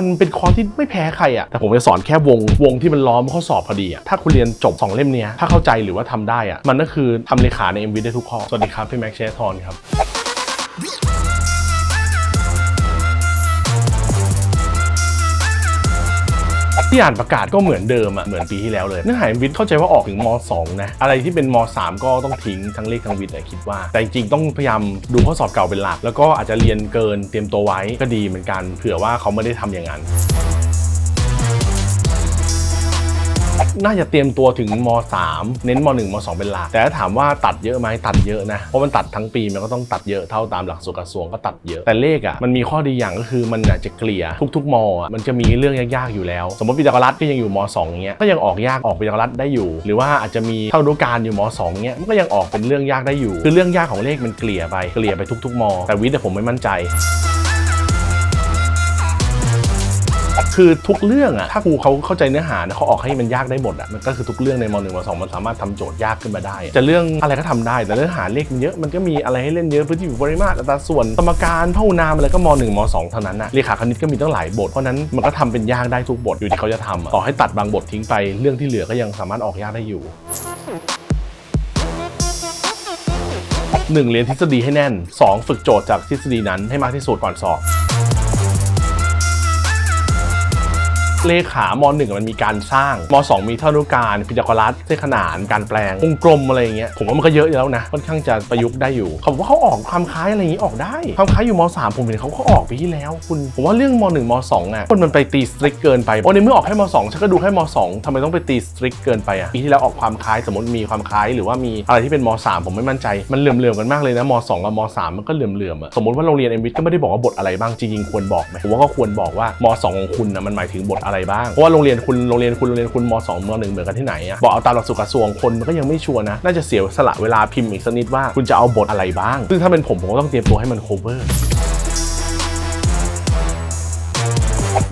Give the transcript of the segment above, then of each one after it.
มันเป็นคอร์สที่ไม่แพ้ใครอะแต่ผมจะสอนแค่วง วงที่มันล้อมข้อสอบพอดีอะถ้าคุณเรียนจบ 2 เล่มเนี้ย ถ้าเข้าใจหรือว่าทำได้อะมันก็คือทำเลขาใน MV ได้ทุกข้อ สวัสดีครับ พี่แม็กเชสทอนครับ ที่อ่านประกาศก็เหมือนเดิมอะเหมือนปีที่แล้วเลยเนื้อหาวิทย์เข้าใจว่าออกถึงม 2 นะ อะไรที่เป็นม 3 ก็ต้องทิ้งทั้งเลขทั้งวิทย์แต่คิดว่า แต่จริงๆต้องพยายามดูข้อสอบเก่าเป็นหลัก แล้วก็อาจจะเรียนเกินเตรียมตัวไว้ก็ดีเหมือนกัน เผื่อว่าเขาไม่ได้ทำอย่างนั้น น่าจะเตรียมตัวถึงม 3 เน้นม 1 ม 2 เป็นหลักแต่ถ้าถามว่าตัดเยอะไหมตัดเยอะนะ เพราะมันตัดทั้งปีมันก็ต้องตัดเยอะเท่าตามหลักสูตรกระทรวงก็ตัดเยอะ แต่เลขอะมันมีข้อดีอย่างก็คือมันอาจจะเกลี่ยทุก ๆ มอะมันจะมีเรื่องยากๆอยู่แล้ว สมมติปิตากรัสก็ยังอยู่ม 2 เงี้ยก็ยังออกยากออกปิตากรัสได้อยู่ หรือว่าอาจจะมีเท่าดูการอยู่ม 2 เงี้ยมันก็ยังออกเป็นเรื่องยากได้อยู่ คือเรื่องยากของเลขมันเกลี่ยไปเกลี่ยไปทุก ๆ ม แต่วิทย์ผมไม่มั่นใจ คือทุกเรื่องอะถ้าครูเขาเข้าใจเนื้อหานะเขาออกให้มันยากได้หมดอะมันก็คือทุกเรื่องในมหนึ่งมสองมันสามารถทำโจทย์ยากขึ้นมาได้ จะเรื่องอะไรก็ทำได้ แต่เนื้อหาเลขมันเยอะมันก็มีอะไรให้เล่นเยอะพื้นที่ปริมาตรอัตราส่วนสมการเท่านามอะไรก็มหนึ่งมสองเท่านั้นอะเลขาคณิตก็มีตั้งหลายบทเพราะนั้นมันก็ทำเป็นยากได้ทุกบทอยู่ที่เขาจะทำต่อให้ตัดบางบททิ้งไปเรื่องที่เหลือก็ยังสามารถออกยากได้อยู่หนึ่งเรียนทฤษฎีให้แน่น 2 ฝึกโจทย์จากทฤษฎีนั้นให้มากที่สุดก่อนสอบ เลขามหนึ่งมันมีการสร้างมสองมีเท่านุการพิจารณาเส้นขนานการแปลงวงกลมอะไรอย่างเงี้ยผมว่ามันก็เยอะแล้วนะค่อนข้างจะประยุกต์ได้อยู่เขาบอกว่าเขาออกความคล้ายอะไรอย่างงี้ออกได้ความคล้ายอยู่มสามผมเห็นเขาก็ออกไปที่แล้ว คุณผมว่าเรื่องมหนึ่งมสองอะคนมันไปตีสตริกเกินไปโอ้ในเมื่อออกแค่มสองฉันก็ดูแค่มสองทำไมต้องไปตีสตริกเกินไปอะปีที่แล้วออกความคล้ายสมมติมีความคล้ายหรือว่ามีอะไรที่เป็นมสามผมไม่มั่นใจมันเหลื่อมๆกันมากเลยนะมสองกับมสามมันก็เหลื่อมๆอะสมมติว่าโรงเรียนเอ็มวิทก็ไม่ได้บอกว่าบทอะไรบ้างจริงๆควรบอกไหมผมว่าก็ควรบอกว่ามสองของคุณนะมันหมายถึงบทอะไรบ้าง เพราะว่าโรงเรียนคุณโรงเรียนคุณโรงเรียนคุณมสองมหนึ่งเหมือนกันที่ไหนอะบอกเอาตามหลักสูตรกระทรวงคนมันก็ยังไม่ชัวร์นะ น่าจะเสียสละเวลาพิมพ์อีกสักนิดว่าคุณจะเอาบทอะไรบ้าง ซึ่งถ้าเป็นผมผมก็ต้องเตรียมตัวให้มัน cover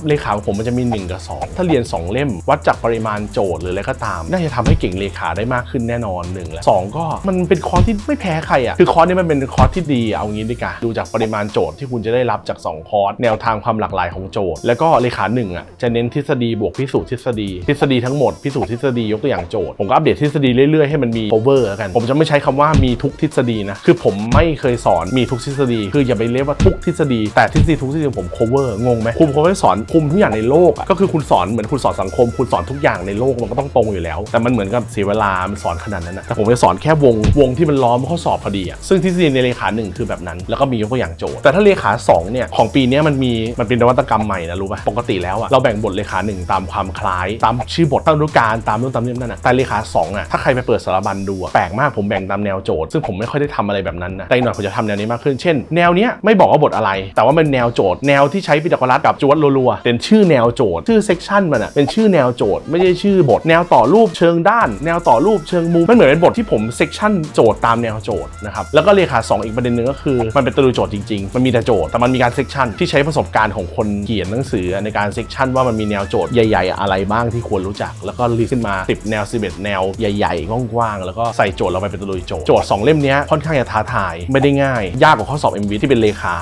เลขาของผมมันจะมี 1 กับ 2 ถ้าเรียน 2 เล่มวัดจากปริมาณโจทย์หรืออะไรก็ตาม น่าจะทำให้เก่งเลขาได้มากขึ้นแน่นอนหนึ่งและสองก็มันเป็นคอร์สที่ไม่แพ้ใครอะคือคอร์สนี้มันเป็นคอร์สที่ดีเอางี้ดีกว่าดูจากปริมาณโจทย์ที่คุณจะได้รับจาก 2 คอร์สแนวทางความหลากหลายของโจทย์ แล้วก็เลขาหนึ่งอะจะเน้นทฤษฎีบวกพิสูจน์ทฤษฎีทฤษฎีทั้งหมดพิสูจน์ทฤษฎียกตัวอย่างโจทย์ผมก็อัปเดตทฤษฎีเรื่อยๆให้มันมี cover กัน ผมจะไม่ใช้คำว่ามีทุกทฤษฎีนะคือผมไม่เคยสอนมีทุกทฤษฎี คืออย่าไปเรียกว่าทุกทฤษฎีแต่ทฤษฎีทุกทฤษฎีผม cover งงไหมคุมเขาไม่สอนคุมทุกอย่างในโลกอะก็คือคุณสอนเหมือนคุณสอนสังคม คุณสอนทุกอย่างในโลกมันก็ต้องตรงอยู่แล้ว แต่มันเหมือนกับเสียเวลามันสอนขนาดนั้นนะแต่ผมจะสอนแค่วงวงที่มันล้อมข้อสอบพอดีอะซึ่งทฤษฎีในเลขาหนึ่งคือแบบนั้น แล้วก็มียกตัวอย่างโจทย์แต่ถ้าเลขาสองเนี่ยของปีนี้มันมีมันเป็นนวัตกรรมใหม่นะรู้ป่ะปกติแล้วอะเราแบ่งบทเลขาหนึ่งตามความคล้าย ตามชื่อบทตามฤดูกาลตามนู่นตามนี่นั่นนะแต่เลขาสองอะถ้าใครไปเปิดสารบัญดูแปลกมากผมแบ่งตามแนวโจทย์ซึ่งผมไม่ค่อยได้ทำอะไรแบบนั้นนะแต่หน่อยผมจะทำแนวนี้มากขึ้นเช่น แนวเนี้ยไม่บอกว่าบทอะไร แต่ว่ามันแนวโจทย์แนวที่ใช้ปิตากรัสกับจวดรัวๆ เป็นชื่อแนวโจทย์ ชื่อเซกชันมันอะเป็นชื่อแนวโจทย์ ไม่ใช่ชื่อบท แนวต่อรูปเชิงด้าน แนวต่อรูปเชิงมุม มันเหมือนเป็นบทที่ผมเซกชันโจทย์ตามแนวโจทย์นะครับ แล้วก็เลขาสองอีกประเด็นหนึ่งก็คือ มันเป็นตัวโจทย์จริงๆ มันมีแต่โจทย์ แต่มันมีการเซกชันที่ใช้ประสบการณ์ของคนเขียนหนังสือในการเซกชันว่ามันมีแนวโจทย์ใหญ่ ๆ อะไรบ้างที่ควรรู้จัก แล้วก็รีขึ้นมา10แนว11แนวใหญ่ๆกว้างๆแล้วก็ใส่โจทย์เราไปเป็นตัวโจทย์โจทย์สองเล่มนี้ค่อนข้างจะท้าทายไม่ได้ง่าย ยากกว่าข้อสอบ MV ที่เป็นเลขา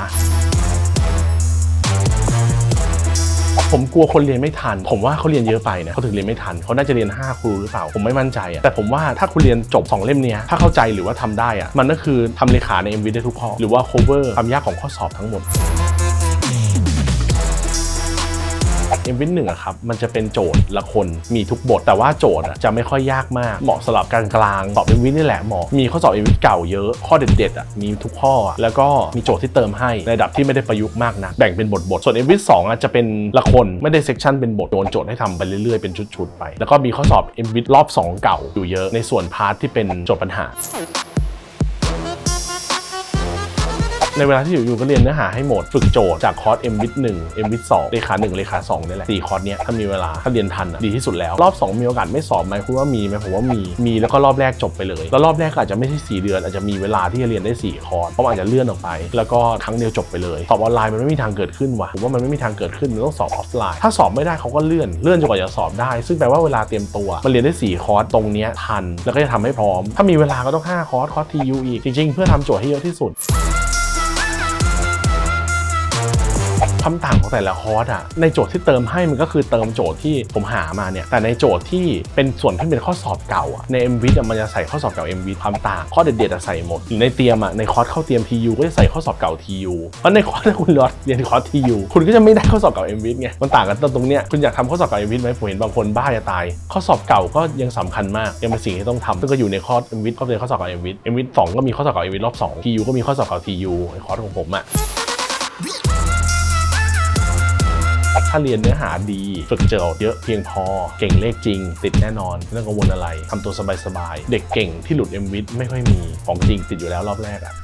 ผมกลัวคนเรียนไม่ทัน ผมว่าเขาเรียนเยอะไปนะเขาถึงเรียนไม่ทันเขาน่าจะเรียน 5 ครูหรือเปล่า ผมไม่มั่นใจอะแต่ผมว่าถ้าคุณเรียนจบ 2 เล่มเนี้ยถ้าเข้าใจหรือว่าทำได้อะมันก็คือทำเลขาใน MV ได้ทุกข้อหรือว่า cover ความยากของข้อสอบทั้งหมด เอ็มวินหนึ่งอะครับมันจะเป็นโจทย์ละคนมีทุกบท แต่ว่าโจทย์อะจะไม่ค่อยยากมาก เหมาะสำหรับกลางกลางๆสอบเอ็มวินนี่แหละเหมาะมีข้อสอบเอ็มวินเก่าเยอะข้อเด็ดๆอะมีทุกข้อแล้วก็มีโจทย์ที่เติมให้ในระดับที่ไม่ได้ประยุกต์มากนะแบ่งเป็นบทบทส่วนเอ็มวินสองอะจะเป็นละคนไม่ได้เซกชันเป็นบทโยนโจทย์ให้ทำไปเรื่อยๆเป็นชุดๆไป แล้วก็มีข้อสอบเอ็มวินรอบสองเก่าอยู่เยอะในส่วนพาร์ทที่เป็นโจทย์ปัญหา ในเวลาที่อยู่อยู่ก็เรียนเนื้อหาให้หมดฝึกโจทย์จากคอร์ส M วิท1 M วิท2เลขา1เลขา2นี่แหละสี่คอร์สเนี้ยถ้ามีเวลาถ้าเรียนทันอะดีที่สุดแล้ว รอบ 2 มีโอกาสไม่สอบไหมคุณว่ามีไหมผมว่ามีมีแล้วก็รอบแรกจบไปเลย แล้วรอบแรกอาจจะไม่ใช่4เดือน อาจจะมีเวลาที่จะเรียนได้ 4 คอร์สเพราะอาจจะเลื่อนออกไป แล้วก็ครั้งเดียวจบไปเลยสอบออนไลน์มันไม่มีทางเกิดขึ้นว่ะผมว่ามันไม่มีทางเกิดขึ้นมันต้องสอบออฟไลน์ ถ้าสอบไม่ได้เขาก็เลื่อนเลื่อนจนกว่าจะสอบได้ ซึ่งแปลว่าเวลาเตรียมตัวมันเรียนได้สี่คอร์สตรงเนี้ยทัน แล้วก็จะทำให้พร้อม ถ้ามีเวลาก็ต้องห้าคอร์สคอร์สทียูอีกจริงๆ เพื่อทำโจทย์ให้เยอะที่สุด ความต่างของแต่ละคอร์สอะในโจทย์ที่เติมให้มันก็คือเติมโจทย์ที่ผมหามาเนี่ยแต่ในโจทย์ที่เป็นส่วนที่เป็นข้อสอบเก่าอะใน m v อะมันจะใส่ข้อสอบเก่า m v ความต่างข้อเด็ดๆอะใส่หมดในเตรียมอะในคอร์สเข้าเตรียม TU ก็จะใส่ข้อสอบเก่า TU เพราะในคอร์สถ้าคุณรอเรียนคอร์ส TU คุณก็จะไม่ได้ข้อสอบเก่า m v ไงมันต่างกันตรงเนี้ยคุณอยากทำข้อสอบเก่า m v ไหมผมเห็นบางคนบ้าจะตาย ข้อสอบเก่าก็ยังสำคัญมากยังเป็นสิ่งที่ต้องทำซึ่งก็อยู่ในคอร์ส m v ก็เป็นข้อสอบเก่า m v m v สองก็มีข้อสอบเก่า m v รอบสอง TU ก็มีข้อสอบเก่า TU ในคอร์สของผมอะ ถ้าเรียนเนื้อหาดีฝึกเจอเยอะเพียงพอ เก่งเลขจริง ติดแน่นอนไม่ต้องกังวลอะไรทำตัวสบายๆ เด็กเก่งที่หลุดเอ็มวิทไม่ค่อยมีของจริงติดอยู่แล้วรอบแรกอะ